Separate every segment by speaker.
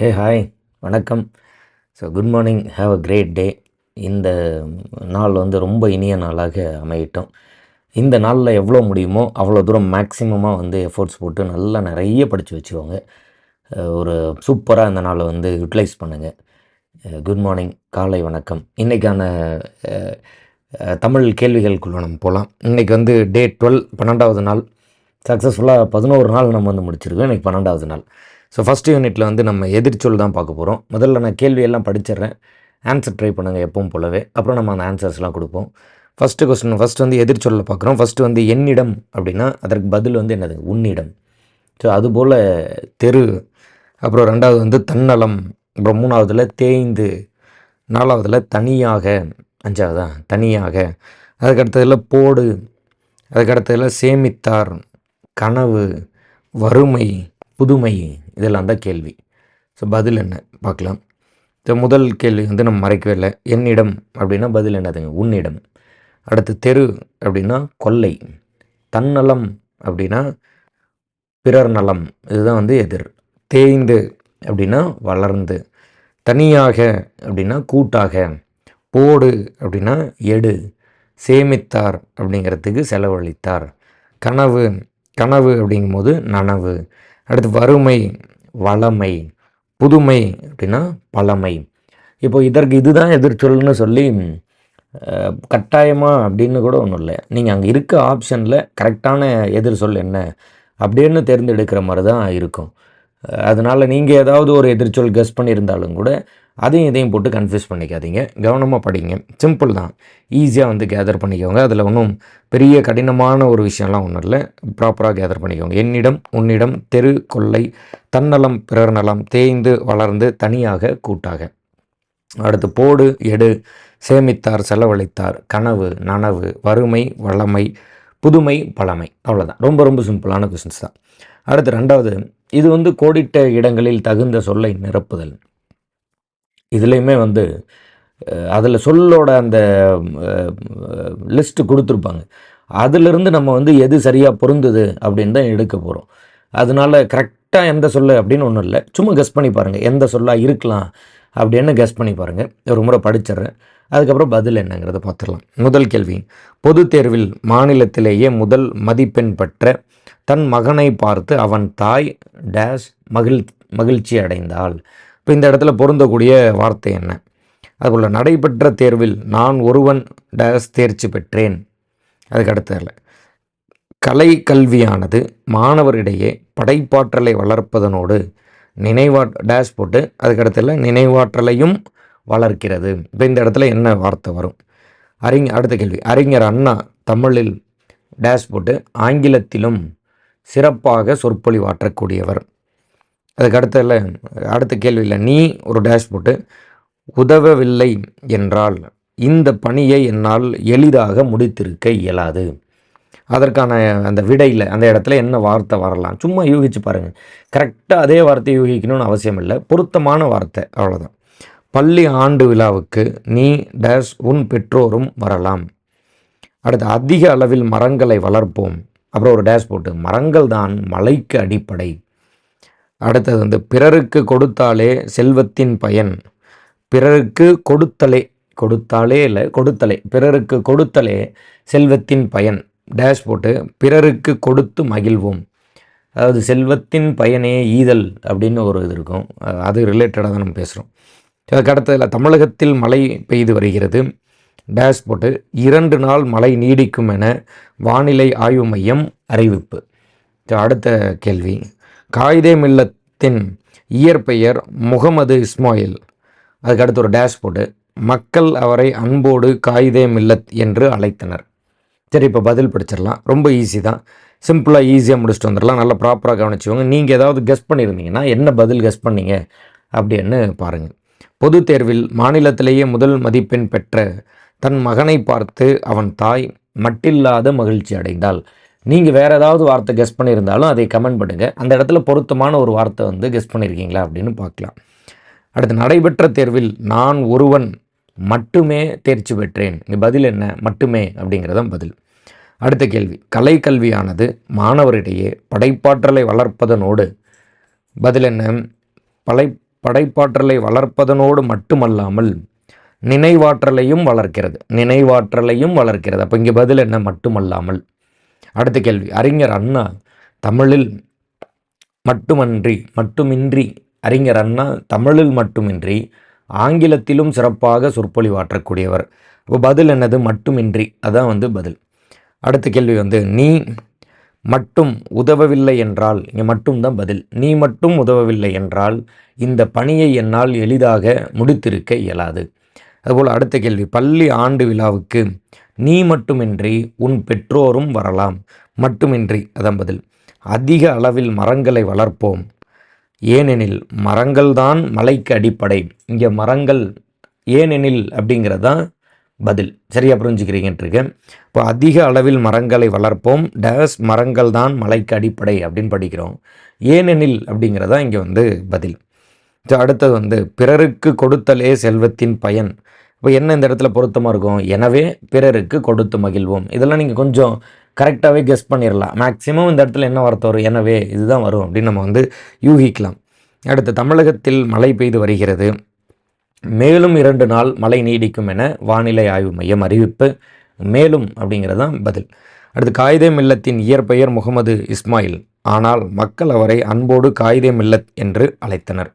Speaker 1: ஹே hi வணக்கம் so good morning have a great day இந்த நாள் வந்து ரொம்ப இனிய நாளாக அமையிட்டோம் இந்த நாளில் எவ்வளோ முடியுமோ அவ்வளோ தூரம் மேக்ஸிமமாக வந்து எஃபோர்ட்ஸ் போட்டு நல்லா நிறைய படித்து வச்சுக்கோங்க ஒரு சூப்பராக இந்த நாளை வந்து யூட்டிலைஸ் பண்ணுங்கள் குட் மார்னிங் காலை வணக்கம் இன்றைக்கான தமிழ் கேள்விகளுக்குள்ள நம்ம போகலாம் இன்றைக்கி வந்து டே டுவெல் பன்னெண்டாவது நாள் சக்ஸஸ்ஃபுல்லாக பதினோரு நாள் நம்ம வந்து முடிச்சிருக்கோம் இன்றைக்கி பன்னெண்டாவது நாள் ஸோ ஃபஸ்ட் யூனிட்டில் வந்து நம்ம எதிர்ச்சொல் தான் பார்க்க போகிறோம் முதல்ல நான் கேள்வியெல்லாம் படிச்சிடுறேன் ஆன்சர் ட்ரை பண்ணுங்கள் எப்பவும் போலவே அப்புறம் நம்ம அந்த ஆன்சர்ஸ்லாம் கொடுப்போம் ஃபஸ்ட்டு கொஸ்டின் ஃபஸ்ட் வந்து எதிர்ச்சொல்ல பார்க்குறோம் ஃபஸ்ட்டு வந்து என்னிடம் அப்படின்னா அதற்கு பதில் வந்து என்னது உன்னிடம் ஸோ அதுபோல் தெரு அப்புறம் ரெண்டாவது வந்து தன்னலம் அப்புறம் மூணாவதுல தேய்ந்து நாலாவதுல தனியாக அஞ்சாவதா தனியாக அதுக்கடுத்ததில் போடு அதுக்கடுத்ததில் சேமித்தார் கனவு வறுமை புதுமை இதெல்லாம் தான் கேள்வி ஸோ பதில் என்ன பார்க்கலாம் ஸோ முதல் கேள்வி வந்து நம்ம மறைக்கவே இல்லை என்னிடம் அப்படின்னா பதில் என்னதுங்க உன்னிடம் அடுத்து தெரு அப்படின்னா கொல்லை தன்னலம் அப்படின்னா பிறர் நலம் இதுதான் வந்து எதிர் தேய்ந்து அப்படின்னா வளர்ந்து தனியாக அப்படின்னா கூட்டாக போடு அப்படின்னா எடு சேமித்தார் அப்படிங்கிறதுக்கு செலவழித்தார் கனவு கனவு அப்படிங்கும்போது நனவு அடுத்து வறுமை வளமை புதுமை அப்படின்னா பழமை இப்போ இதற்கு இதுதான் எதிர்ச்சொல்னு சொல்லி கட்டாயமாக அப்படின்னு கூட ஒன்றும் இல்லை நீங்கள் அங்கே இருக்க ஆப்ஷனில் கரெக்டான எதிர் சொல் என்ன அப்படின்னு தேர்ந்தெடுக்கிற மாதிரி தான் இருக்கும் அதனால் நீங்கள் ஏதாவது ஒரு எதிர்ச்சொல் கெஸ் பண்ணியிருந்தாலும் கூட அதையும் இதையும் போட்டு கன்ஃபியூஸ் பண்ணிக்காதீங்க கவனமாக படிங்க சிம்பிள் தான் ஈஸியாக வந்து கேதர் பண்ணிக்கோங்க அதில் ஒன்றும் பெரிய கடினமான ஒரு விஷயம்லாம் ஒன்றும் இல்லை ப்ராப்பராக கேதர் பண்ணிக்கோங்க என்னிடம் உன்னிடம் தெரு கொள்ளை தன்னலம் பிறர் நலம் தேய்ந்து வளர்ந்து தனியாக கூட்டாக அடுத்து போடு எடு சேமித்தார் செலவழித்தார் கனவு நனவு வறுமை வளமை புதுமை பழமை அவ்வளோதான் ரொம்ப ரொம்ப சிம்பிளான கொஷின்ஸ் தான் அடுத்து ரெண்டாவது இது வந்து கோடிட்ட இடங்களில் தகுந்த சொல்லை நிரப்புதல் இதுலேயுமே வந்து அதில் சொல்லோட அந்த லிஸ்ட்டு கொடுத்துருப்பாங்க அதிலிருந்து நம்ம வந்து எது சரியாக பொருந்துது அப்படின்னு தான் எடுக்க போகிறோம் அதனால் கரெக்டாக எந்த சொல்ல அப்படின்னு ஒன்றும் இல்லை சும்மா கெஸ் பண்ணி பாருங்கள் எந்த சொல்லாக இருக்கலாம் அப்படின்னு கெஸ் பண்ணி பாருங்கள் ஒரு முறை படிச்சிடுறேன் அதுக்கப்புறம் பதில் என்னங்கிறத பார்த்துடலாம் முதல் கேள்வி பொது தேர்வில் மாநிலத்திலேயே முதல் மதிப்பெண் பெற்ற தன் மகனை பார்த்து அவன் தாய் டேஷ் மகிழ் மகிழ்ச்சி அடைந்தாள் இப்போ இந்த இடத்துல பொருந்தக்கூடிய வார்த்தை என்ன அதுபோல் நடைபெற்ற தேர்வில் நான் ஒருவன் டேஸ் தேர்ச்சி பெற்றேன் அதுக்கு அடுத்ததில் கலை கல்வியானது மாணவரிடையே படைப்பாற்றலை வளர்ப்பதனோடு நினைவா டேஷ் போட்டு அதுக்கடுத்துல நினைவாற்றலையும் வளர்க்கிறது இப்போ இந்த இடத்துல என்ன வார்த்தை வரும் அறிஞ அடுத்த கேள்வி அறிஞர் அண்ணா தமிழில் டேஷ் போட்டு ஆங்கிலத்திலும் சிறப்பாக சொற்பொழிவாற்றக்கூடியவர் அதுக்கு அடுத்த இல்லை அடுத்த கேள்வியில் நீ ஒரு டேஷ் போட்டு உதவவில்லை என்றால் இந்த பணியை என்னால் எளிதாக முடித்திருக்க இயலாது அதற்கான அந்த விடையில் அந்த இடத்துல என்ன வார்த்தை வரலாம் சும்மா யூகிச்சு பாருங்கள் கரெக்டாக அதே வார்த்தையை யூகிக்கணும்னு அவசியம் இல்லை பொருத்தமான வார்த்தை அவ்வளோதான் பள்ளி ஆண்டு விழாவுக்கு நீ டேஷ் உன் பெற்றோரும் வரலாம் அடுத்து அதிக அளவில் மரங்களை வளர்ப்போம் அப்புறம் ஒரு டேஷ் போட்டு மரங்கள் தான் மலைக்கு அடிப்படை அடுத்தது வந்து பிறருக்கு கொடுத்தாலே செல்வத்தின் பயன் பிறருக்கு கொடுத்தலே கொடுத்தாலே இல்லை கொடுத்தலே பிறருக்கு கொடுத்தலே செல்வத்தின் பயன் டேஷ் போட்டு பிறருக்கு கொடுத்து மகிழ்வோம் அதாவது செல்வத்தின் பயனே ஈதல் அப்படின்னு ஒரு இது இருக்கும் அது ரிலேட்டடாக தான் நம்ம பேசுகிறோம் அதுக்கு அடுத்ததில் தமிழகத்தில் மழை பெய்து வருகிறது டேஷ் போட்டு இரண்டு நாள் மழை நீடிக்கும் என வானிலை ஆய்வு மையம் அறிவிப்பு அடுத்த கேள்வி காயிதே மில்லத்தின் இயற்பெயர் முகமது இஸ்மாயில் அதுக்கடுத்து ஒரு டேஷ் போட்டு மக்கள் அவரை அன்போடு காயிதே மில்லத் என்று அழைத்தனர் சரி இப்போ பதில் படிச்சிடலாம் ரொம்ப ஈஸி தான் சிம்பிளாக ஈஸியாக முடிச்சுட்டு வந்துடலாம் நல்லா ப்ராப்பராக கவனிச்சுவோங்க நீங்கள் ஏதாவது கெஸ் பண்ணியிருந்தீங்கன்னா என்ன பதில் கெஸ் பண்ணீங்க அப்படின்னு பாருங்கள் பொது தேர்வில் மாநிலத்திலேயே முதல் மதிப்பெண் பெற்ற தன் மகனை பார்த்து அவன் தாய் மட்டில்லாத மகிழ்ச்சி அடைந்தாள் நீங்கள் வேறு ஏதாவது வார்த்தை கெஸ் பண்ணியிருந்தாலும் அதை கமெண்ட் பண்ணுங்கள் அந்த இடத்துல பொருத்தமான ஒரு வார்த்தை வந்து கெஸ் பண்ணியிருக்கீங்களா அப்படின்னு பார்க்கலாம் அடுத்து நடைபெற்ற தேர்வில் நான் ஒருவன் மட்டுமே தேர்ச்சி பெற்றேன் இங்கே பதில் என்ன மட்டுமே அப்படிங்கிறதான் பதில் அடுத்த கேள்வி கலைக்கல்வியானது மாணவரிடையே படைப்பாற்றலை வளர்ப்பதனோடு பதில் என்ன பழை படைப்பாற்றலை வளர்ப்பதனோடு மட்டுமல்லாமல் நினைவாற்றலையும் வளர்க்கிறது நினைவாற்றலையும் வளர்க்கிறது அப்போ இங்கே பதில் என்ன மட்டுமல்லாமல் அடுத்த கேள்வி அறிஞர் அண்ணா தமிழில் மட்டுமன்றி மட்டுமின்றி அறிஞர் அண்ணா தமிழில் மட்டுமின்றி ஆங்கிலத்திலும் சிறப்பாக சொற்பொழிவாற்றக்கூடியவர் அப்போ பதில் என்னது மட்டுமின்றி அதான் வந்து பதில் அடுத்த கேள்வி வந்து நீ மட்டும் உதவவில்லை என்றால் இங்கே மட்டும்தான் பதில் நீ மட்டும் உதவவில்லை என்றால் இந்த பணியை என்னால் எளிதாக முடித்திருக்க இயலாது அதுபோல் அடுத்த கேள்வி பள்ளி ஆண்டு விழாவுக்கு நீ மட்டுமின்றி உன் பெற்றோரும் வரலாம் மட்டுமின்றி அதன் பதில் அதிக அளவில் மரங்களை வளர்ப்போம் ஏனெனில் மரங்கள்தான் மலைக்கு அடிப்படை இங்கே மரங்கள் ஏனெனில் தான் பதில் சரியாக புரிஞ்சுக்கிறீங்கன்றிருக்கு இப்போ அதிக அளவில் மரங்களை வளர்ப்போம் டேஸ் மரங்கள் தான் மலைக்கு அடிப்படை அப்படின்னு படிக்கிறோம் ஏனெனில் தான் இங்கே வந்து பதில் அடுத்தது வந்து பிறருக்கு கொடுத்தலே செல்வத்தின் பயன் இப்போ என்ன இந்த இடத்துல பொருத்தமாக இருக்கும் எனவே பிறருக்கு கொடுத்து மகிழ்வோம் இதெல்லாம் நீங்கள் கொஞ்சம் கரெக்டாகவே கெஸ் பண்ணிடலாம் மேக்ஸிமம் இந்த இடத்துல என்ன வார்த்தை வரும் எனவே இதுதான் வரும் அப்படின்னு நம்ம வந்து யூகிக்கலாம் அடுத்து தமிழகத்தில் மழை பெய்து வருகிறது மேலும் இரண்டு நாள் மழை நீடிக்கும் என வானிலை ஆய்வு மையம் அறிவிப்பு மேலும் அப்படிங்கிறது தான் பதில் அடுத்து காயிதே மில்லத்தின் இயற்பெயர் முகமது இஸ்மாயில் ஆனால் மக்கள் அவரை அன்போடு காயிதே மில்லத் என்று அழைத்தனர்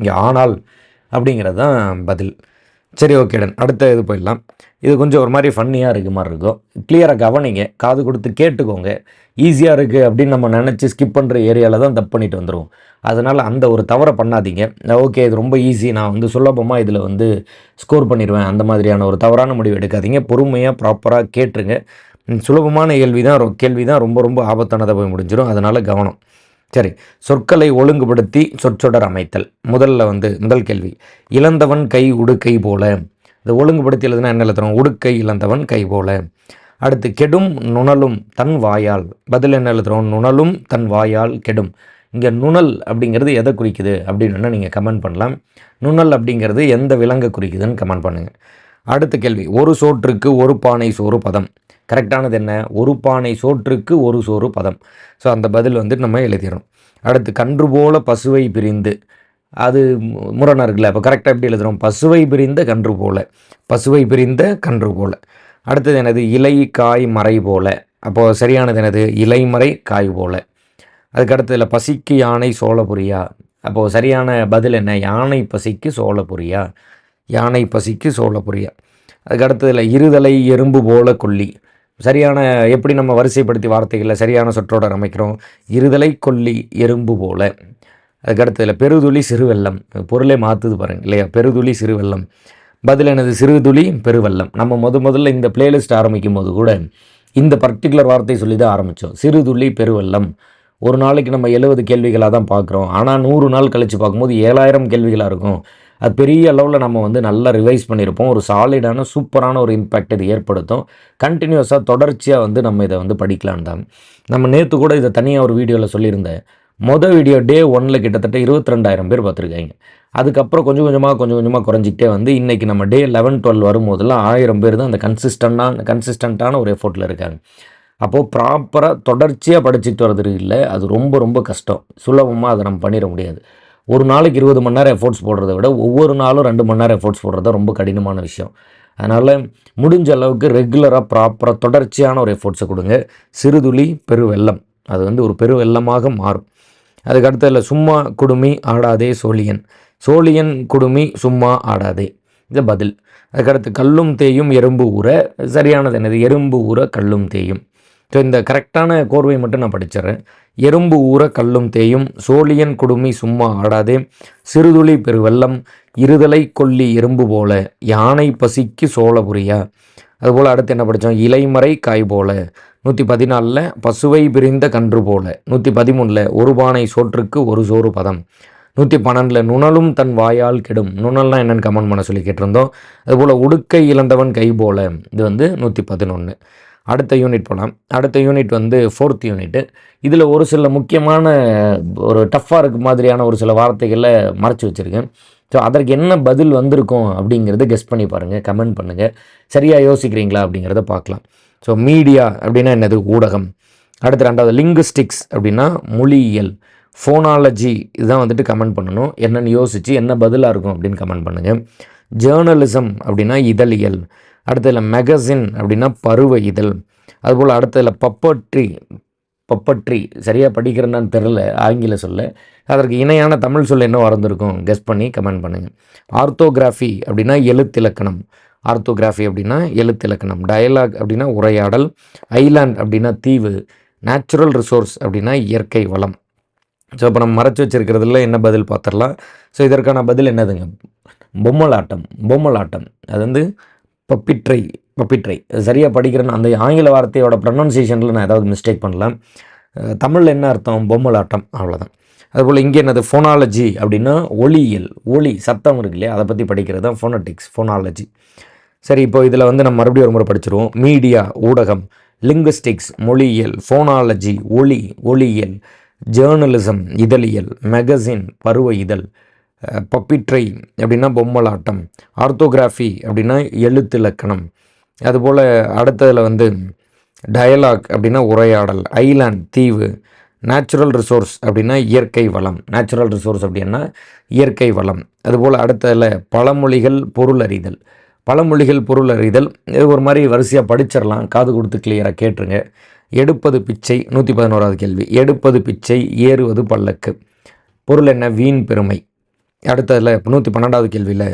Speaker 1: இங்கே ஆனால் அப்படிங்கிறது தான் பதில் சரி ஓகேடன் அடுத்த இது போயிடலாம் இது கொஞ்சம் ஒரு மாதிரி ஃபன்னியாக இருக்க மாதிரி இருக்கும் கிளியராக கவனிங்க காது கொடுத்து கேட்டுக்கோங்க ஈஸியாக இருக்குது அப்படின்னு நம்ம நினச்சி ஸ்கிப் பண்ணுற ஏரியாவில் தான் தப்பு பண்ணிட்டு வந்துடுவோம் அதனால் அந்த ஒரு தவறை பண்ணாதீங்க ஓகே இது ரொம்ப ஈஸி நான் வந்து சுலபமாக இதில் வந்து ஸ்கோர் பண்ணிடுவேன் அந்த மாதிரியான ஒரு தவறான முடிவு எடுக்காதீங்க பொறுமையாக ப்ராப்பராக கேட்டுருங்க சுலபமான கேள்வி தான் கேள்வி தான் ரொம்ப ரொம்ப ஆபத்தானதாக போய் முடிஞ்சிடும் அதனால் கவனம் சரி சொற்களை ஒழுங்குபடுத்தி சொற்றொடர் அமைத்தல் முதல்ல வந்து முதல் கேள்வி இழந்தவன் கை உடுக்கை போல இந்த ஒழுங்குபடுத்தி எழுதுனா என்ன எழுதுறோம் உடுக்கை இழந்தவன் கை போல அடுத்து கெடும் நுணலும் தன் வாயால் பதில் என்ன எழுதுகிறோம் நுணலும் தன் வாயால் கெடும் இங்கே நுணல் அப்படிங்கிறது எதை குறிக்குது அப்படின்னு நீங்கள் கமெண்ட் பண்ணலாம் நுணல் அப்படிங்கிறது எந்த விலங்கை குறிக்குதுன்னு கமெண்ட் பண்ணுங்கள் அடுத்த கேள்வி ஒரு சோற்றுக்கு ஒரு பானை சோறு பதம் கரெக்டானது என்ன ஒரு பானை சோற்றுக்கு ஒரு சோறு பதம் ஸோ அந்த பதில் வந்து நம்ம எழுதிடணும் அடுத்து கன்று போல பசுவை பிரிந்து அது முரணாக இருக்குல்ல அப்போ கரெக்டாக எப்படி எழுதுகிறோம் பசுவை பிரிந்த கன்று போல பசுவை பிரிந்த கன்று போல அடுத்தது என்னது இலை காய் மறை போல அப்போது சரியானது என்னது இலைமறை காய் போல அதுக்கடுத்ததில் பசிக்கு யானை சோழ புரியா அப்போது சரியான பதில் என்ன யானை பசிக்கு சோழ புரியா யானை பசிக்கு சோழ சோழபுரியா அதுக்கடுத்ததில் இருதலை எறும்பு போல கொல்லி சரியான எப்படி நம்ம வரிசைப்படுத்தி வார்த்தைகளை சரியான சொற்றோட அமைக்கிறோம் இருதலை கொல்லி எறும்பு போல அதுக்கடுத்ததில் பெருதுளி சிறுவெல்லம் பொருளே மாற்றுது பாருங்க இல்லையா பெருதுளி சிறுவெல்லம் பதில் எனது சிறுதுளி பெருவெல்லம் நம்ம முத முதல்ல இந்த பிளேலிஸ்ட் ஆரம்பிக்கும் போது கூட இந்த பர்டிகுலர் வார்த்தை சொல்லி தான் ஆரம்பித்தோம் சிறுதுளி பெருவெல்லம் ஒரு நாளைக்கு நம்ம எழுபது கேள்விகளாக தான் பார்க்குறோம் ஆனால் நூறு நாள் கழித்து பார்க்கும்போது ஏழாயிரம் கேள்விகளாக இருக்கும் அது பெரிய அளவில் நம்ம வந்து நல்லா ரிவைஸ் பண்ணியிருப்போம் ஒரு சாலிடான சூப்பரான ஒரு இம்பேக்ட் இது ஏற்படுத்தும் கண்டினியூஸாக தொடர்ச்சியாக வந்து நம்ம இதை வந்து படிக்கலாம் தான் நம்ம நேற்று கூட இதை தனியாக ஒரு வீடியோவில் சொல்லியிருந்தேன் மொதல் வீடியோ டே ஒனில் கிட்டத்தட்ட இருபத்தி ரெண்டாயிரம் பேர் பார்த்துருக்காங்க அதுக்கப்புறம் கொஞ்சம் கொஞ்சமாக கொஞ்சம் கொஞ்சமாக குறைஞ்சிக்கிட்டே வந்து இன்றைக்கி நம்ம டே லெவன் டுவெல் வரும்போதெல்லாம் ஆயிரம் பேர் தான் அந்த கன்சிஸ்டண்டான கன்சிஸ்டண்ட்டான ஒரு எஃபோர்ட்டில் இருக்காங்க அப்போது ப்ராப்பராக தொடர்ச்சியாக படிச்சுட்டு வர்றது இல்லை அது ரொம்ப ரொம்ப கஷ்டம் சுலபமாக அதை நம்ம பண்ணிட முடியாது ஒரு நாளைக்கு இருபது மணி நேரம் எஃபோர்ட்ஸ் போடுறத விட ஒவ்வொரு நாளும் ரெண்டு மணி நேரம் எஃபோர்ட்ஸ் போடுறது ரொம்ப கடினமான விஷயம் அதனால் முடிஞ்ச அளவுக்கு ரெகுலராக ப்ராப்பராக தொடர்ச்சியான ஒரு எஃபோர்ட்ஸை கொடுங்க சிறுதுளி பெருவெள்ளம் அது வந்து ஒரு பெருவெள்ளமாக மாறும் அதுக்கடுத்த இல்லை சும்மா குடுமி ஆடாதே சோழியன் சோழியன் குடுமி சும்மா ஆடாதே இது பதில் அதுக்கடுத்து கல்லும் தேயும் எறும்பு ஊற சரியானது என்னது எறும்பு ஊற கல்லும் தேயும் ஸோ இந்த கரெக்டான கோர்வை மட்டும் நான் படிச்சிடுறேன் எறும்பு ஊற கல்லும் தேயும் சோழியன் குடுமி சும்மா ஆடாதே சிறுதுளி பெருவெல்லம் இருதலை கொல்லி எறும்பு போல யானை பசிக்கு சோழபுரியா அதுபோல் அடுத்து என்ன படித்தோம் இலைமறை காய் போல நூற்றி பதினாலில் பசுவை பிரிந்த கன்று போல நூற்றி பதிமூணில் ஒரு பானை சோற்றுக்கு ஒரு சோறு பதம் நூற்றி பன்னெண்டில் நுணலும் தன் வாயால் கெடும் நுணல்லாம் என்னென்னு கமெண்ட் பண்ண சொல்லி கேட்டிருந்தோம் அதுபோல் உடுக்கை இழந்தவன் கை போல இது வந்து நூற்றி பதினொன்று அடுத்த யூனிட் போகலாம் அடுத்த யூனிட் வந்து ஃபோர்த் யூனிட்டு இதில் ஒரு சில முக்கியமான ஒரு டஃப்பாக இருக்க மாதிரியான ஒரு சில வார்த்தைகளை மறைச்சி வச்சுருக்கேன் ஸோ அதற்கு என்ன பதில் வந்திருக்கும் அப்படிங்கிறத கெஸ் பண்ணி பாருங்கள் கமெண்ட் பண்ணுங்கள் சரியாக யோசிக்கிறீங்களா அப்படிங்கிறத பார்க்கலாம் ஸோ மீடியா அப்படின்னா என்னது ஊடகம் அடுத்து ரெண்டாவது லிங்குஸ்டிக்ஸ் அப்படின்னா மொழியியல் ஃபோனாலஜி இதுதான் வந்துட்டு கமெண்ட் பண்ணணும் என்னென்னு யோசித்து என்ன பதிலாக இருக்கும் அப்படின்னு கமெண்ட் பண்ணுங்கள் ஜேர்னலிசம் அப்படின்னா இதழியல் அடுத்ததில் மெகசின் அப்படின்னா பருவ இதழ் அதுபோல் அடுத்ததில் பப்பட்ரி பப்பட்ரி சரியாக படிக்கிறேன்னு தெரில ஆங்கில சொல்ல அதற்கு இணையான தமிழ் சொல் என்ன வறந்துருக்கும் கெஸ்ட் பண்ணி கமெண்ட் பண்ணுங்கள் ஆர்த்தோகிராஃபி அப்படின்னா எழுத்திலக்கணம் ஆர்த்தோகிராஃபி அப்படின்னா எழுத்திலக்கணம் டயலாக் அப்படின்னா உரையாடல் ஐலாண்ட் அப்படின்னா தீவு நேச்சுரல் ரிசோர்ஸ் அப்படின்னா இயற்கை வளம் ஸோ இப்போ நம்ம மறைச்சி வச்சுருக்கிறதுல என்ன பதில் பார்த்துடலாம் ஸோ இதற்கான பதில் என்னதுங்க பொம்மலாட்டம் பொம்மலாட்டம் அது வந்து பப்பிட்ரை பப்பிட்ரை சரியாக படிக்கிறேன்னு அந்த ஆங்கில வார்த்தையோட ப்ரொனன்சியேஷனில் நான் ஏதாவது மிஸ்டேக் பண்ணல தமிழில் என்ன அர்த்தம் பொம்மலாட்டம் அவ்வளோதான் அதுபோல் இங்கே என்னது ஃபோனாலஜி அப்படின்னா ஒளியியல் ஒளி சத்தம் இருக்கு இல்லையா அதை பற்றி படிக்கிறது தான் ஃபோனட்டிக்ஸ் ஃபோனாலஜி சரி இப்போ இதில் வந்து நம்ம மறுபடியும் ஒரு முறை படிச்சிருவோம் மீடியா ஊடகம் லிங்குஸ்டிக்ஸ் மொழியியல் ஃபோனாலஜி ஒளி ஒளியியல் ஜேர்னலிசம் இதழியல் மேகசின் பருவ இதழ் பப்பிட்ரை அப்படின்னா பொம்மலாட்டம் ஆர்த்தோகிராஃபி அப்படின்னா எழுத்து இலக்கணம் அதுபோல் அடுத்ததில் வந்து டயலாக் அப்படின்னா உரையாடல் ஐலாண்ட் தீவு நேச்சுரல் ரிசோர்ஸ் அப்படின்னா இயற்கை வளம் நேச்சுரல் ரிசோர்ஸ் அப்படின்னா இயற்கை வளம் அதுபோல் அடுத்ததில் பழமொழிகள் பொருள் அறிதல் பழமொழிகள் பொருள் அறிதல் இது ஒரு மாதிரி வரிசையாக படிச்சிடலாம் காது கொடுத்து கிளியராக கேட்டுருங்க எடுப்பது பிச்சை நூற்றி பதினோராவது கேள்வி எடுப்பது பிச்சை ஏறுவது பல்லக்கு பொருள் என்ன வீண் பெருமை அடுத்ததில் நூற்றி பன்னெண்டாவது கேள்வியில்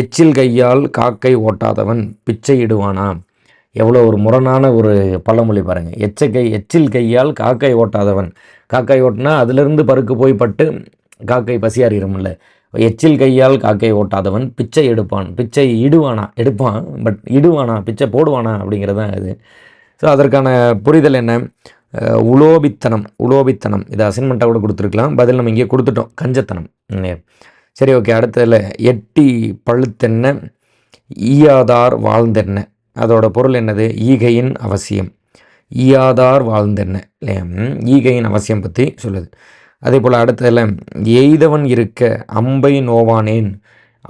Speaker 1: எச்சில் கையால் காக்கை ஓட்டாதவன் பிச்சை இடுவானா எவ்வளோ ஒரு முரணான ஒரு பழமொழி பாருங்கள் எச்சை கை எச்சில் கையால் காக்கை ஓட்டாதவன் காக்கை ஓட்டினா அதிலிருந்து பருக்கு போய் பட்டு காக்கை இல்லை எச்சில் கையால் காக்கை ஓட்டாதவன் பிச்சை எடுப்பான் பிச்சை இடுவானா எடுப்பான் பட் இடுவானா பிச்சை போடுவானா அப்படிங்கிறது தான் இது ஸோ அதற்கான புரிதல் என்ன உலோபித்தனம் உலோபித்தனம் இதை அசைன்மெண்ட்டாக கூட கொடுத்துருக்கலாம் பதில் நம்ம இங்கே கொடுத்துட்டோம் கஞ்சத்தனம் சரி ஓகே அடுத்ததில் எட்டி பழுத்தென்ன ஈயாதார் வாழ்ந்தென்ன அதோட பொருள் என்னது ஈகையின் அவசியம் ஈயாதார் வாழ்ந்தென்ன இல்லையா ஈகையின் அவசியம் பற்றி சொல்லுது அதே போல் அடுத்ததில் எய்தவன் இருக்க அம்பை நோவானேன்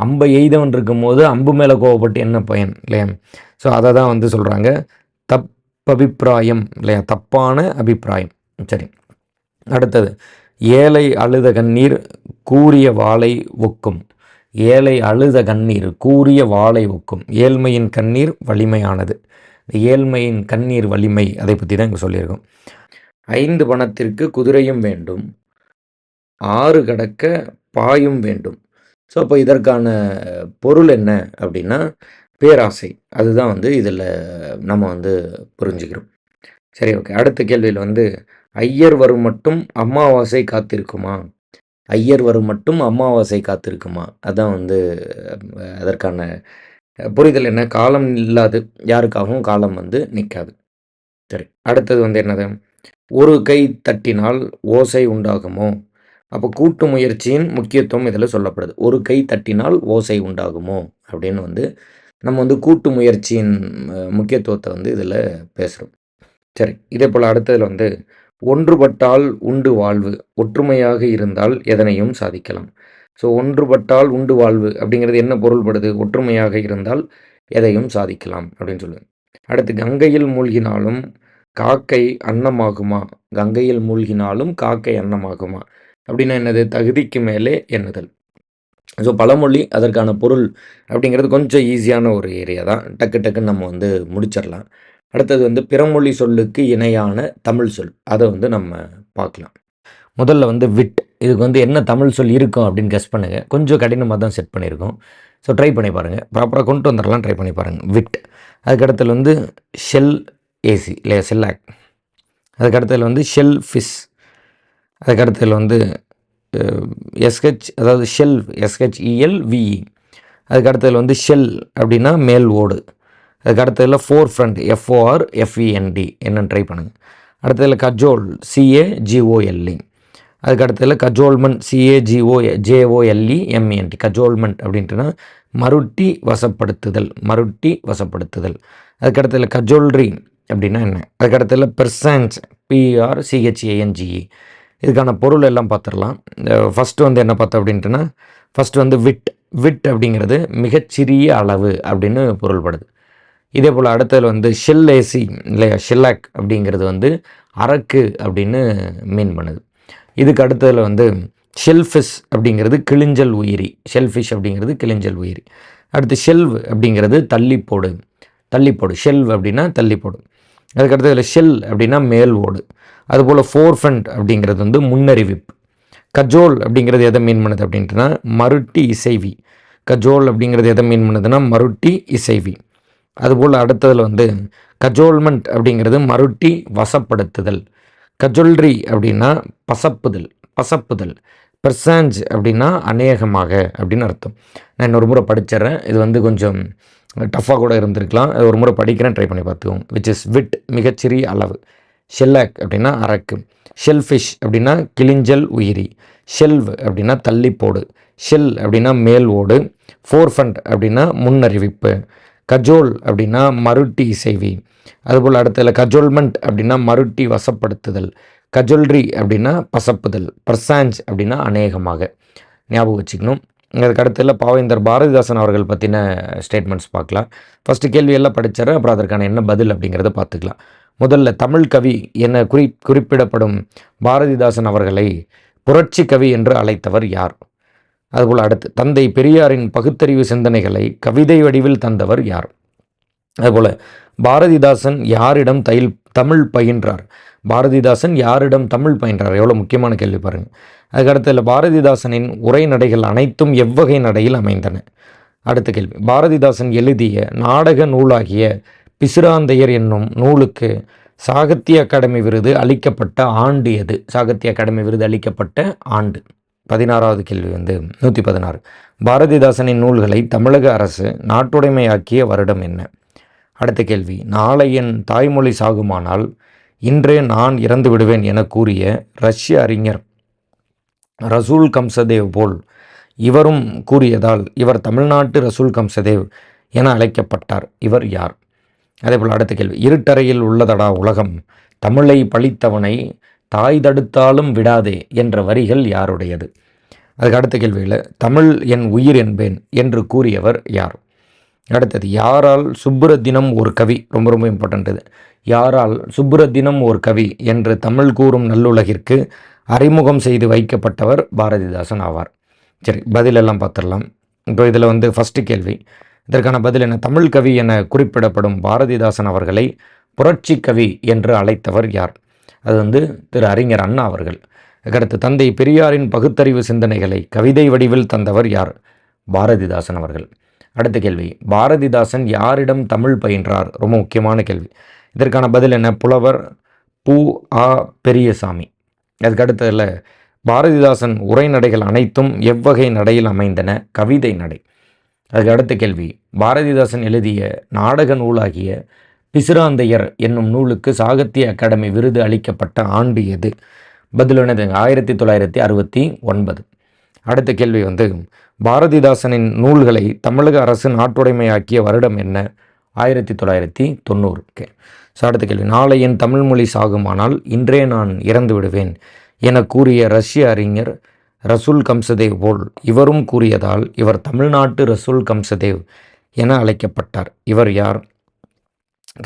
Speaker 1: அம்பை எய்தவன் இருக்கும்போது அம்பு மேலே கோவப்பட்டு என்ன பயன் இல்லையா ஸோ அதை தான் வந்து சொல்கிறாங்க தப்பபிப்பிராயம் இல்லையா தப்பான அபிப்பிராயம் சரி அடுத்தது ஏழை அழுத கண்ணீர் கூறிய வாளை ஒக்கும் ஏழை அழுத கண்ணீர் கூறிய வாளை ஒக்கும் ஏழ்மையின் கண்ணீர் வலிமையானது ஏழ்மையின் கண்ணீர் வலிமை அதை பற்றி தான் இங்கே சொல்லியிருக்கோம் ஐந்து பணத்திற்கு குதிரையும் வேண்டும் ஆறு கடக்க பாயும் வேண்டும் ஸோ அப்போ இதற்கான பொருள் என்ன அப்படின்னா பேராசை அதுதான் வந்து இதில் நம்ம வந்து புரிஞ்சுக்கிறோம் சரி ஓகே அடுத்த கேள்வியில் வந்து ஐயர் வரும் மட்டும் அமாவாசை காத்திருக்குமா ஐயர் வரும் மட்டும் அமாவாசை காத்திருக்குமா அதான் வந்து அதற்கான புரிதல் என்ன காலம் இல்லாது யாருக்காகவும் காலம் வந்து நிற்காது சரி அடுத்தது வந்து என்னது ஒரு கை தட்டினால் ஓசை உண்டாகுமோ அப்போ கூட்டு முயற்சியின் முக்கியத்துவம் இதில் சொல்லப்படுது ஒரு கை தட்டினால் ஓசை உண்டாகுமோ அப்படின்னு வந்து நம்ம வந்து கூட்டு முயற்சியின் முக்கியத்துவத்தை வந்து இதில் பேசுகிறோம் சரி இதே போல் அடுத்ததில் வந்து ஒன்றுபட்டால் உண்டு வாழ்வு ஒற்றுமையாக இருந்தால் எதனையும் சாதிக்கலாம் ஸோ ஒன்றுபட்டால் உண்டு வாழ்வு அப்படிங்கிறது என்ன பொருள்படுது ஒற்றுமையாக இருந்தால் எதையும் சாதிக்கலாம் அப்படின்னு சொல்லுவேன் அடுத்து கங்கையில் மூழ்கினாலும் காக்கை அன்னமாகுமா கங்கையில் மூழ்கினாலும் காக்கை அன்னமாகுமா அப்படின்னா என்னது தகுதிக்கு மேலே என்னதல் ஸோ பழமொழி அதற்கான பொருள் அப்படிங்கிறது கொஞ்சம் ஈஸியான ஒரு ஏரியா தான் டக்கு டக்குன்னு நம்ம வந்து முடிச்சிடலாம் அடுத்தது வந்து பிறமொழி சொல்லுக்கு இணையான தமிழ் சொல் அதை வந்து நம்ம பார்க்கலாம் முதல்ல வந்து விட் இதுக்கு வந்து என்ன தமிழ் சொல் இருக்கும் அப்படின்னு கெஸ் பண்ணுங்கள் கொஞ்சம் கடினமாக தான் செட் பண்ணியிருக்கோம் ஸோ ட்ரை பண்ணி பாருங்கள் ப்ராப்பராக கொண்டு வந்துடலாம் ட்ரை பண்ணி பாருங்கள் விட் அதுக்கடுத்தது வந்து ஷெல் ஏசி இல்லை செல் ஆக்ட் அதுக்கடுத்ததில் வந்து ஷெல் ஃபிஷ் அதுக்கடுத்ததில் வந்து எஸ்ஹெச் அதாவது shell S H E L V E e e. அதுக்கடுத்ததில் வந்து ஷெல் அப்படின்னா மேல் ஓடு அதுக்கடுத்ததில் forefront F O R F E N T e என்னென்னு ட்ரை பண்ணுங்கள் அடுத்ததில் கஜோல் சிஏ ஜிஓஎல்இ e. அதுக்கடுத்ததில் cajolement C A G O J O L E M E N T cajolement e, அப்படின்ட்டுனா மருட்டி வசப்படுத்துதல் மருட்டி வசப்படுத்துதல் அதுக்கடுத்ததில் கஜோல்ரி அப்படின்னா என்ன அதுக்கடுத்ததில் பெர்சான்ஸ் பிஆர் சிஹெச்ஏஎன்ஜிஇ இதுக்கான பொருள் எல்லாம் பார்த்துடலாம் ஃபஸ்ட்டு வந்து என்ன பார்த்தோம் அப்படின்ட்டுனா ஃபஸ்ட்டு வந்து விட் விட் அப்படிங்கிறது மிகச்சிறிய அளவு அப்படின்னு பொருள்படுது இதே போல் அடுத்தது வந்து ஷில் ஏசி இல்லையா ஷில்லாக் அப்படிங்கிறது வந்து அரக்கு அப்படின்னு மீன் பண்ணுது இதுக்கு அடுத்ததில் வந்து ஷெல்ஃபிஷ் அப்படிங்கிறது கிளிஞ்சல் உயிரி ஷெல்ஃபிஷ் அப்படிங்கிறது கிளிஞ்சல் உயிரி அடுத்து ஷெல்வ் அப்படிங்கிறது தள்ளிப்போடு போடு போடு ஷெல்வ் அப்படின்னா தள்ளிப்போடு அதுக்கடுத்ததில் ஷெல் அப்படின்னா மேல் ஓடு அதுபோல் ஃபோர்ஃபண்ட் அப்படிங்கிறது வந்து முன்னறிவிப்பு கஜோல் அப்படிங்கிறது எதை மீன் பண்ணுது அப்படின்ட்டுனா மருட்டி இசைவி கஜோல் அப்படிங்கிறது எதை மீன் பண்ணுதுன்னா மருட்டி இசைவி அதுபோல் அடுத்ததில் வந்து கஜோல்மெண்ட் அப்படிங்கிறது மறுட்டி வசப்படுத்துதல் கஜோல்ரி அப்படின்னா பசப்புதல் பசப்புதல் பெர்சாஞ்ச் அப்படின்னா அநேகமாக அப்படின்னு அர்த்தம் நான் இன்னொரு முறை படிச்சிடுறேன் இது வந்து கொஞ்சம் டஃப்பாக கூட இருந்திருக்கலாம் அது ஒரு முறை படிக்கிறேன் ட்ரை பண்ணி பார்த்துக்கோங்க விச் இஸ் விட் மிகச்சிறிய அளவு ஷெல்லாக் அப்படின்னா அரக்கு ஷெல்ஃபிஷ் அப்படின்னா கிளிஞ்சல் உயிரி ஷெல்வ் அப்படின்னா தள்ளிப்போடு ஷெல் அப்படின்னா மேல் ஓடு ஃபோர்ஃபண்ட் அப்படின்னா முன்னறிவிப்பு கஜோல் அப்படின்னா மருட்டி இசைவி அதுபோல் அடுத்ததில் கஜோல்மெண்ட் அப்படின்னா மருட்டி வசப்படுத்துதல் கஜோல்ரி அப்படின்னா பசப்புதல் பிரசாஞ்ச் அப்படின்னா அநேகமாக ஞாபகம் வச்சுக்கணும் அதுக்கு அடுத்ததில் பாவேந்தர் பாரதிதாசன் அவர்கள் பற்றின ஸ்டேட்மெண்ட்ஸ் பார்க்கலாம் ஃபஸ்ட்டு கேள்வியெல்லாம் படித்தார் அப்புறம் அதற்கான என்ன பதில் அப்படிங்கிறத பார்த்துக்கலாம் முதல்ல தமிழ் கவி என குறி குறிப்பிடப்படும் பாரதிதாசன் அவர்களை புரட்சி கவி என்று அழைத்தவர் யார் அதுபோல் அடுத்து தந்தை பெரியாரின் பகுத்தறிவு சிந்தனைகளை கவிதை வடிவில் தந்தவர் யார் அதுபோல் பாரதிதாசன் யாரிடம் தயில் தமிழ் பயின்றார் பாரதிதாசன் யாரிடம் தமிழ் பயின்றார் எவ்வளோ முக்கியமான கேள்வி பாருங்கள் அதுக்கடுத்தல பாரதிதாசனின் உரைநடைகள் அனைத்தும் எவ்வகை நடையில் அமைந்தன அடுத்த கேள்வி பாரதிதாசன் எழுதிய நாடக நூலாகிய பிசுராந்தையர் என்னும் நூலுக்கு சாகித்ய அகாடமி விருது அளிக்கப்பட்ட ஆண்டு எது சாகித்ய அகாடமி விருது அளிக்கப்பட்ட ஆண்டு பதினாறாவது கேள்வி வந்து நூற்றி பதினாறு பாரதிதாசனின் நூல்களை தமிழக அரசு நாட்டுடைமையாக்கிய வருடம் என்ன அடுத்த கேள்வி நாளை என் தாய்மொழி சாகுமானால் இன்றே நான் இறந்து விடுவேன் என கூறிய ரஷ்ய அறிஞர் ரசூல் கம்சதேவ் போல் இவரும் கூறியதால் இவர் தமிழ்நாட்டு ரசூல் கம்சதேவ் என அழைக்கப்பட்டார் இவர் யார் அதேபோல் அடுத்த கேள்வி இருட்டறையில் உள்ளதடா உலகம் தமிழை பழித்தவனை தாய் தடுத்தாலும் விடாதே என்ற வரிகள் யாருடையது அதுக்கு அடுத்த கேள்வியில் தமிழ் என் உயிர் என்பேன் என்று கூறியவர் யார் அடுத்தது யாரால் சுப்புர தினம் ஒரு கவி ரொம்ப ரொம்ப இம்பார்ட்டன்ட் இது யாரால் சுப்புர தினம் ஒரு கவி என்று தமிழ் கூறும் நல்லுலகிற்கு அறிமுகம் செய்து வைக்கப்பட்டவர் பாரதிதாசன் ஆவார் சரி பதிலெல்லாம் பார்த்துடலாம் இப்போ இதில் வந்து ஃபஸ்ட்டு கேள்வி இதற்கான பதில் என தமிழ் கவி என குறிப்பிடப்படும் பாரதிதாசன் அவர்களை புரட்சி கவி என்று அழைத்தவர் யார் அது வந்து திரு அறிஞர் அண்ணா அவர்கள் அடுத்து தந்தை பெரியாரின் பகுத்தறிவு சிந்தனைகளை கவிதை வடிவில் தந்தவர் யார் பாரதிதாசன் அவர்கள் அடுத்த கேள்வி பாரதிதாசன் யாரிடம் தமிழ் பயின்றார் ரொம்ப முக்கியமான கேள்வி இதற்கான பதில் என்ன புலவர் பூ ஆ பெரியசாமி அதுக்கு பாரதிதாசன் உரைநடைகள் அனைத்தும் எவ்வகை நடையில் அமைந்தன கவிதை நடை அதுக்கு அடுத்த கேள்வி பாரதிதாசன் எழுதிய நாடக நூலாகிய பிசுராந்தையர் என்னும் நூலுக்கு சாகித்ய அகாடமி விருது அளிக்கப்பட்ட ஆண்டு எது பதில் என்னது ஆயிரத்தி தொள்ளாயிரத்தி அறுபத்தி ஒன்பது அடுத்த கேள்வி வந்து பாரதிதாசனின் நூல்களை தமிழக அரசு நாட்டுடைமையாக்கிய வருடம் என்ன ஆயிரத்தி தொள்ளாயிரத்தி தொண்ணூறு கே ஸோ அடுத்த கேள்வி நாளை என் தமிழ் மொழி சாகுமானால் இன்றே நான் இறந்து விடுவேன் என கூறிய ரஷ்ய அறிஞர் ரசூல் கம்சதேவ் போல் இவரும் கூறியதால் இவர் தமிழ்நாட்டு ரசூல் கம்சதேவ் என அழைக்கப்பட்டார் இவர் யார்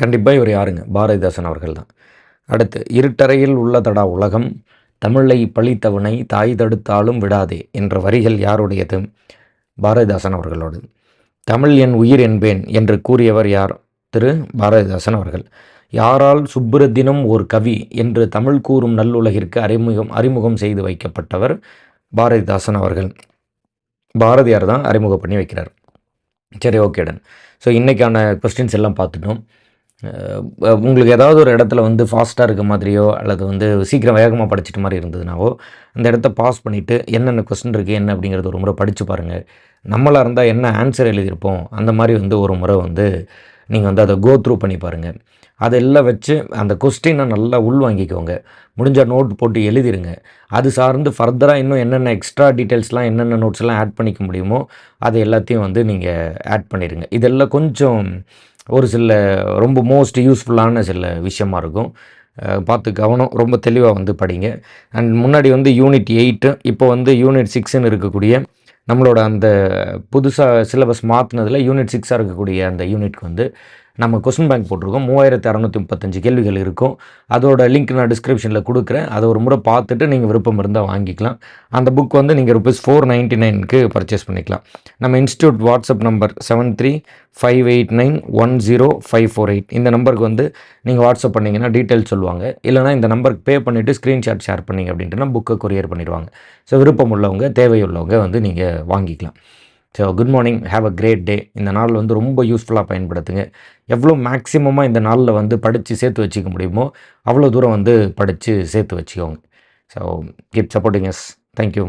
Speaker 1: கண்டிப்பாக இவர் யாருங்க பாரதிதாசன் அவர்கள் தான் அடுத்து இருட்டறையில் உள்ளதடா உலகம் தமிழை பழித்தவனை தாய் தடுத்தாலும் விடாதே என்ற வரிகள் யாருடையது பாரதிதாசன் அவர்களோடு தமிழ் என் உயிர் என்பேன் என்று கூறியவர் யார் திரு பாரதிதாசன் அவர்கள் யாரால் சுப்புரத்தினம் ஒரு கவி என்று தமிழ் கூறும் நல்லுலகிற்கு அறிமுகம் அறிமுகம் செய்து வைக்கப்பட்டவர் பாரதிதாசன் அவர்கள் பாரதியார் தான் அறிமுகம் பண்ணி வைக்கிறார் சரி ஓகேடன் ஸோ இன்றைக்கான கொஸ்டின்ஸ் எல்லாம் பார்த்துட்டோம் உங்களுக்கு ஏதாவது ஒரு இடத்துல வந்து ஃபாஸ்ட்டாக இருக்க மாதிரியோ அல்லது வந்து சீக்கிரம் வேகமாக படிச்சிட்ட மாதிரி இருந்ததுனாவோ அந்த இடத்த பாஸ் பண்ணிவிட்டு என்னென்ன கொஸ்டின் இருக்குது என்ன அப்படிங்கிறது ஒரு முறை படித்து பாருங்கள் நம்மளாக இருந்தால் என்ன ஆன்சர் எழுதியிருப்போம் அந்த மாதிரி வந்து ஒரு முறை வந்து நீங்கள் வந்து அதை கோ த்ரூ பண்ணி பாருங்கள் அதெல்லாம் வச்சு அந்த கொஸ்டினை நல்லா உள்வாங்கிக்கோங்க முடிஞ்சால் நோட் போட்டு எழுதிருங்க அது சார்ந்து ஃபர்தராக இன்னும் என்னென்ன எக்ஸ்ட்ரா டீட்டெயில்ஸ்லாம் என்னென்ன நோட்ஸ்லாம் ஆட் பண்ணிக்க முடியுமோ அது எல்லாத்தையும் வந்து நீங்கள் ஆட் பண்ணிடுங்க இதெல்லாம் கொஞ்சம் ஒரு சில ரொம்ப மோஸ்ட் யூஸ்ஃபுல்லான சில விஷயமா இருக்கும் பார்த்து கவனம் ரொம்ப தெளிவாக வந்து படிங்க அண்ட் முன்னாடி வந்து யூனிட் எயிட்டு இப்போ வந்து யூனிட் சிக்ஸ்னு இருக்கக்கூடிய நம்மளோட அந்த புதுசாக சிலபஸ் மாற்றினதில் யூனிட் சிக்ஸாக இருக்கக்கூடிய அந்த யூனிட்க்கு வந்து நம்ம கொஸ்டின் பேங்க் போட்டிருக்கோம் மூவாயிரத்து அறநூற்றி முப்பத்தஞ்சு கேள்விகள் இருக்கும் அதோட லிங்க் நான் டிஸ்கிரிப்ஷனில் கொடுக்குறேன் அதை ஒரு முறை பார்த்துட்டு நீங்கள் விருப்பம் இருந்தால் வாங்கிக்கலாம் அந்த புக் வந்து நீங்கள் ருபீஸ் ஃபோர் நைன்ட்டி நைனுக்கு பர்ச்சேஸ் பண்ணிக்கலாம் நம்ம institute WhatsApp number seven three five eight nine one zero five four eight இந்த நம்பருக்கு வந்து நீங்கள் வாட்ஸ்அப் பண்ணிங்கன்னா டீட்டெயில் சொல்லுவாங்க இல்லைனா இந்த நம்பருக்கு பே பண்ணிவிட்டு ஸ்க்ரீன்ஷாட் ஷேர் பண்ணிங்க அப்படின்ட்டுனா புக்கை கொரியர் பண்ணிடுவாங்க ஸோ விருப்பம் உள்ளவங்க தேவையுள்ளவங்க வந்து நீங்கள் வாங்கிக்கலாம் so good morning have a great day இந்த நாள் வந்து ரொம்ப யூஸ்ஃபுல்லாக பயன்படுத்துங்க எவ்வளோ மேக்ஸிமமாக இந்த நாளில் வந்து படித்து சேர்த்து வச்சுக்க முடியுமோ அவ்வளோ தூரம் வந்து படித்து சேர்த்து வச்சுக்கோங்க so keep supporting yes thank you